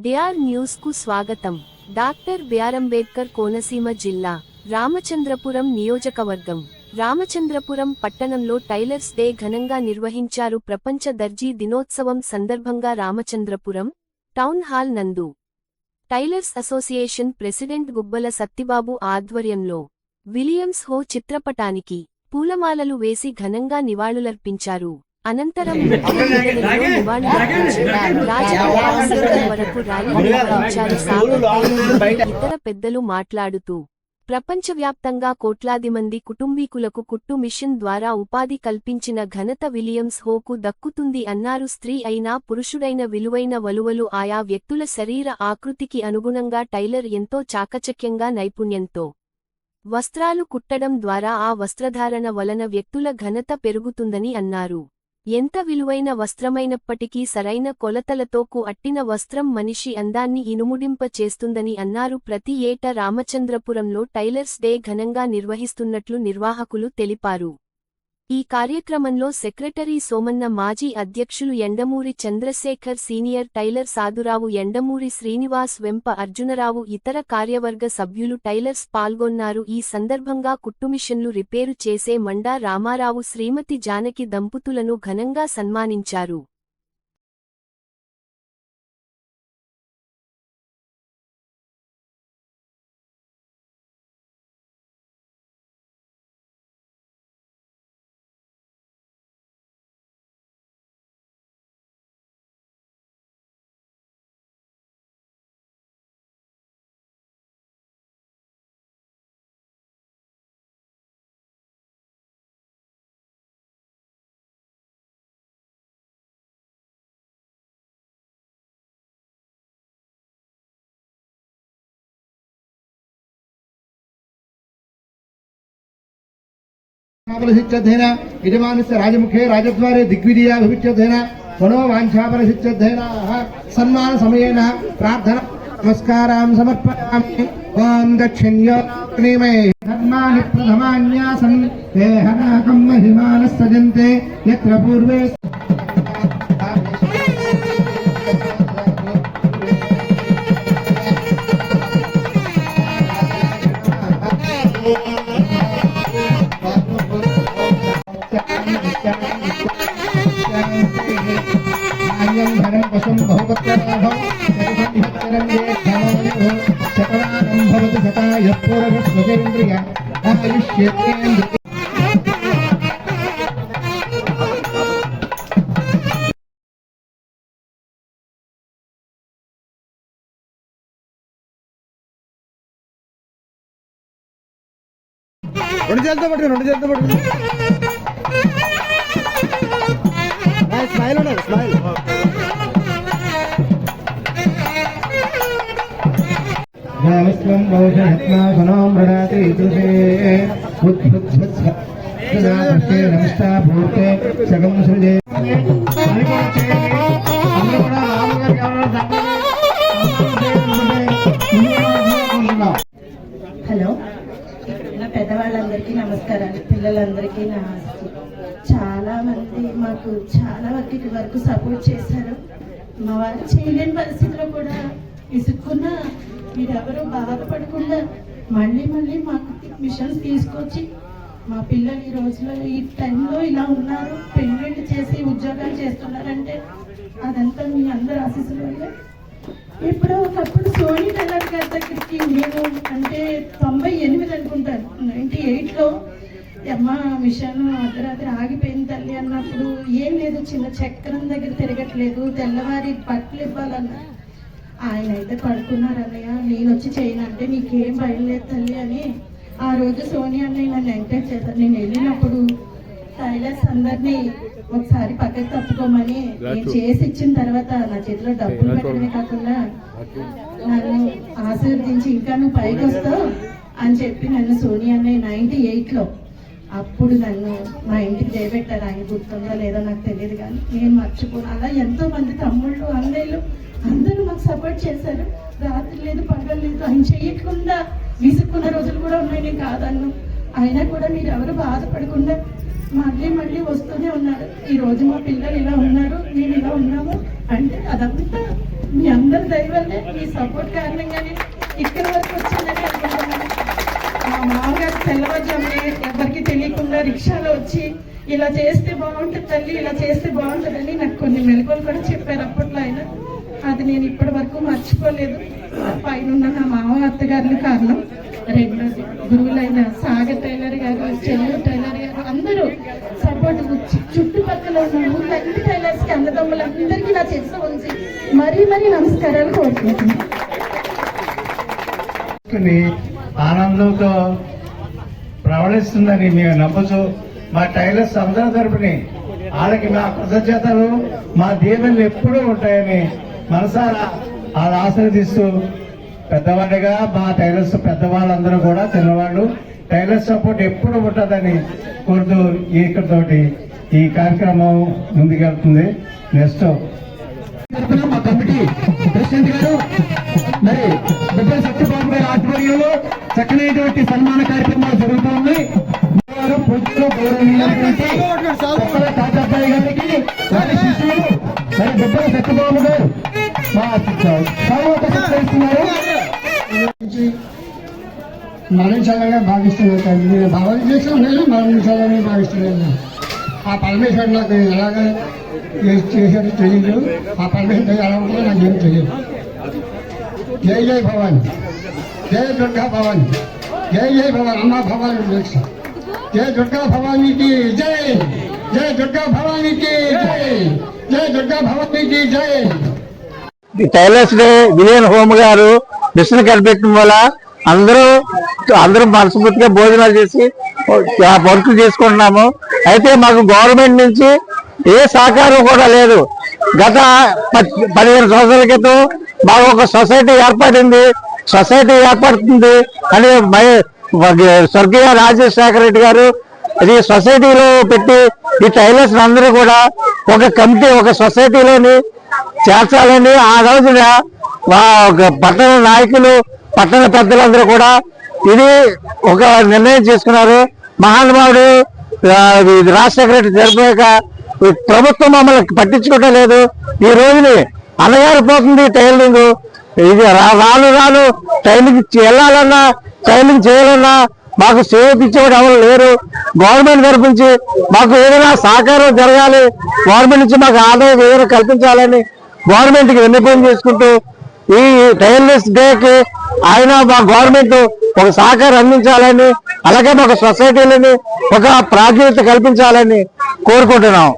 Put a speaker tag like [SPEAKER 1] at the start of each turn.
[SPEAKER 1] DR న్యూస్కు స్వాగతం. Doctor బిఆర్అంబేద్కర్ Konaseema జిల్లా రామచంద్రపురం నియోజకవర్గం. రామచంద్రపురం పట్టణంలో టైలర్స్ డే ఘనంగా నిర్వహించారు ప్రపంచ దర్జీ దినోత్సవం సందర్భంగా రామచంద్రపురం టౌన్ హాల్ నందు. Tailors association president Gubbala Sattibabu ఆధ్వర్యంలో విలియమ్స్ హో చిత్రపటానికి పూలమాలలు వేసి ఘనంగా నివాళులర్పించారు. అనంతరం రాజకీయ వరకు ర్యాలీ నిర్వహించారు సాగర్ ఇతర పెద్దలు మాట్లాడుతూ ప్రపంచవ్యాప్తంగా కోట్లాది మంది కుటుంబీకులకు కుట్టు మిషన్ ద్వారా ఉపాధి కల్పించిన ఘనత విలియమ్స్ హోకు దక్కుతుంది అన్నారు. స్త్రీ అయినా పురుషుడైన విలువైన వలువలు ఆయా వ్యక్తుల శరీర ఆకృతికి అనుగుణంగా టైలర్ ఎంతో చాకచక్యంగా నైపుణ్యంతో వస్త్రాలు కుట్టడం ద్వారా ఆ వస్త్రధారణ వలన వ్యక్తుల ఘనత పెరుగుతుందని అన్నారు. ఎంత విలువైన వస్త్రమైనప్పటికీ సరైన కొలతలతోకు అట్టిన వస్త్రం మనిషి అందాన్ని ఇనుముడింప చేస్తుందని అన్నారు ప్రతి ఏటా రామచంద్రపురంలో టైలర్స్ డే ఘనంగా నిర్వహిస్తున్నట్లు నిర్వాహకులు తెలిపారు. ఈ కార్యక్రమంలో సెక్రటరీ సోమన్న మాజీ అధ్యక్షులు ఎండమూరి చంద్రశేఖర్ సీనియర్ టైలర్ సాధురావు ఎండమూరి శ్రీనివాస్ వెంప అర్జునరావు ఇతర కార్యవర్గ సభ్యులు టైలర్స్ పాల్గొన్నారు. ఈ సందర్భంగా కుట్టుమిషన్లు రిపేరు చేసే మండా రామారావు శ్రీమతి జానకి దంపతులను ఘనంగా సన్మానించారు.
[SPEAKER 2] ఫలసిద్ధేన యజమానస్య రాజముఖే రాజద్వారే దిగ్విజయా భవిష్యద్ధేన మనో వాంఛాఫలసిద్ధేన సన్మాన సమయేన ప్రార్థన నమస్కారాం సమర్పయామి ఓం దక్షిణ్యోమే ధర్మాని ప్రథమాన్యాసన్ దేహనాకం మహిమాన సజంతే యత్ర పూర్వే రెండు చేతులతో పట్టుకుని రెండు చేతులతో పట్టుకుని స్మైల్ ఉండదు స్మైల్ విశ్వం బౌద్ధత్మా మృణాతి దృశే ఉద్భుత్సే నమస్తా భూతే సగం సృజే
[SPEAKER 3] హలో. నా పెద్దవాళ్ళందరికీ నమస్కారాలు పిల్లలందరికీ నా చాలా మంది మాకు చాలా వరకు వరకు సపోర్ట్ చేశారు. మా వారు చేయలేని పరిస్థితిలో కూడా విసుక్కున్న మీరెవరూ బాధపడకుండా మళ్ళీ మళ్ళీ మాకు మిషన్స్ తీసుకొచ్చి మా పిల్లలు ఈ రోజులో ఈ టైంలో ఇలా ఉన్నారు పెళ్ళిళ్ళు చేసి ఉద్యోగాలు చేస్తున్నారంటే అదంతా మీ అందరు ఆశీస్సుల వల్లే. ఇప్పుడు ఒకప్పుడు సోనీ టెల్లర్ గారి దగ్గరికి నేను అంటే తొంభై ఎనిమిది అనుకుంటాను నైన్టీ ఎయిట్లో అమ్మ మిషన్ అర్ధరాత్రి ఆగిపోయింది తల్లి అన్నప్పుడు ఏం లేదు చిన్న చక్రం దగ్గర తిరగట్లేదు తెల్లవారి బట్టలు ఇవ్వాలన్నా ఆయన అయితే పడుకున్నారు అన్నయ్య. నేను వచ్చి చేయను అంటే నీకేం భయం లేదు తల్లి అని. ఆ రోజు సోనియా అన్నయ్య నన్ను ఎంకరేజ్ చేశారు. నేను వెళ్ళినప్పుడు టైలర్స్ అందరినీ ఒకసారి పక్కకి తప్పుకోమని నేను చేసి ఇచ్చిన తర్వాత నా చేతిలో డబ్బులు పెట్టడమే కాకుండా నన్ను ఆశీర్వదించి ఇంకా నువ్వు పైకి వస్తావు అని చెప్పి నన్ను సోనియా అన్నయ్య నైన్టీ ఎయిట్లో అప్పుడు నన్ను మా ఇంటికి చేపెట్టారు ఆయన గుర్తుందో లేదో నాకు తెలియదు కానీ నేను మర్చిపోను. అలా ఎంతో మంది తమ్ముళ్ళు అన్నయ్యలు అందరూ మాకు సపోర్ట్ చేశారు. రాత్రి లేదు పగలు లేదు ఆయన చేయకుండా విసుక్కున్న రోజులు కూడా ఉన్నాయి. నేను కాదన్ను. అయినా కూడా మీరు ఎవరు బాధపడకుండా మళ్ళీ మళ్ళీ వస్తూనే ఉన్నారు. ఈ రోజు మా పిల్లలు ఇలా ఉన్నారు మేము ఇలా ఉన్నాము అంటే అదంతా మీ అందరి దయవల్లే మీ సపోర్ట్ కారణంగానే ఇక్కడ వరకు వచ్చిందని అనుకుంటున్నాను. మా మామగారు తెల్లవారుజామునే ఎవరికి రిక్షాలో వచ్చి ఇలా చేస్తే బాగుంటుంది తల్లి ఇలా చేస్తే బాగుంటుందని నాకు కొన్ని మెలకువలు కూడా చెప్పారు. అప్పట్లో ఆయన అది నేను ఇప్పటి వరకు మర్చిపోలేదు. పైన ఉన్న నా మామ అత్తగారులు కారణం. రెండోది గురువులైన సాగర్ టైలర్ గారు చెల్లూరు టైలర్ గారు అందరూ సపోర్ట్ చుట్టుపక్కల ఉన్న ఊళ్ళన్ని టైలర్స్కి అందరికీ నా చేసి ఉంచి మరీ మరీ నమస్కారాలు కోరుకుంటున్నాను.
[SPEAKER 2] ఆనందంతో ప్రవణిస్తుందని మేము నమ్మచ్చు మా టైలర్స్ అందరి తరపుని వాళ్ళకి మా కృతజ్ఞతలు మా దీవెనలు ఎప్పుడూ ఉంటాయని మనసారా వాళ్ళ ఆశీర్వదిస్తూ పెద్దవాడిగా మా టైలర్స్ పెద్దవాళ్ళందరూ కూడా చిన్నవాళ్ళు టైలర్స్ సపోర్ట్ ఎప్పుడు ఉంటుందని కోరుతూ ఇక్కడితోటి ఈ కార్యక్రమం ముందుకెళ్తుంది. నెక్స్ట్. మా కమిటీ ప్రెసిడెంట్ గారు మరి బుబ్బల సత్యబాబు గారి ఆధ్వర్యంలో చక్కనైనటువంటి సన్మాన కార్యక్రమం
[SPEAKER 4] మరణించాలని భావిస్తున్నాను నేను భావించేసాను నేను మరణించాలని భావిస్తున్నాను ఆ పరమేశ్వరుడు నాకు ఎలాగ చేశాడో తెలియదు ఆ పరమేశ్వరుడు ఎలా ఉంటుందో నాకు ఏం తెలియదు జై జై భవాన్. జై దుర్గా భవాన్. జై జై భవాన్. అమ్మ భవాన్ దీక్ష జై దుర్గా భవానీకి జై. జై దుర్గా భవానీకి జై. జై దుర్గా భవానీకి జై.
[SPEAKER 5] టైలర్స్ డే విలియన్ హోమ్ గారు మిషన్ కనిపెట్టడం వల్ల అందరూ అందరూ మనస్ఫూర్తిగా భోజనాలు చేసి ఆ వర్క్ చేసుకుంటున్నాము. అయితే మాకు గవర్నమెంట్ నుంచి ఏ సహకారం కూడా లేదు. గత పదిహేను సంవత్సరాల క్రితం మాకు ఒక సొసైటీ ఏర్పడింది. సొసైటీ ఏర్పడుతుంది అని మై- స్వర్గీయ రాజశేఖర రెడ్డి గారు ఇది సొసైటీలో పెట్టి ఈ టైలర్స్ అందరూ కూడా ఒక కమిటీ ఒక సొసైటీలోని చేర్చాలని ఆ రోజున ఒక పట్టణ నాయకులు పట్టణ పెద్దలందరూ కూడా ఇది ఒక నిర్ణయం చేసుకున్నారు. మహానుభావుడు ఇది రాజశేఖర రెడ్డి జరిపాక ప్రభుత్వం మమ్మల్ని పట్టించుకోవటం లేదు. ఈ రోజుని అనగారిపోతుంది టైలరింగ్. ఇది రా- రాను రాను టైలింగ్ వెళ్ళాలన్నా టైలింగ్ చేయాలన్నా మాకు సేవించేవాడు ఎవరు లేరు. గవర్నమెంట్ తరపు నుంచి మాకు ఏదైనా సహకారం జరగాలి. గవర్నమెంట్ నుంచి మాకు ఆదాయం ఏదైనా కల్పించాలని గవర్నమెంట్కి విన్నపం చేసుకుంటూ ఈ టైర్లెస్ డేకి ఆయన మా గవర్నమెంట్ ఒక సహకారం అందించాలని అలాగే మాకు సొసైటీలని ఒక ప్రాధాన్యత కల్పించాలని కోరుకుంటున్నాం.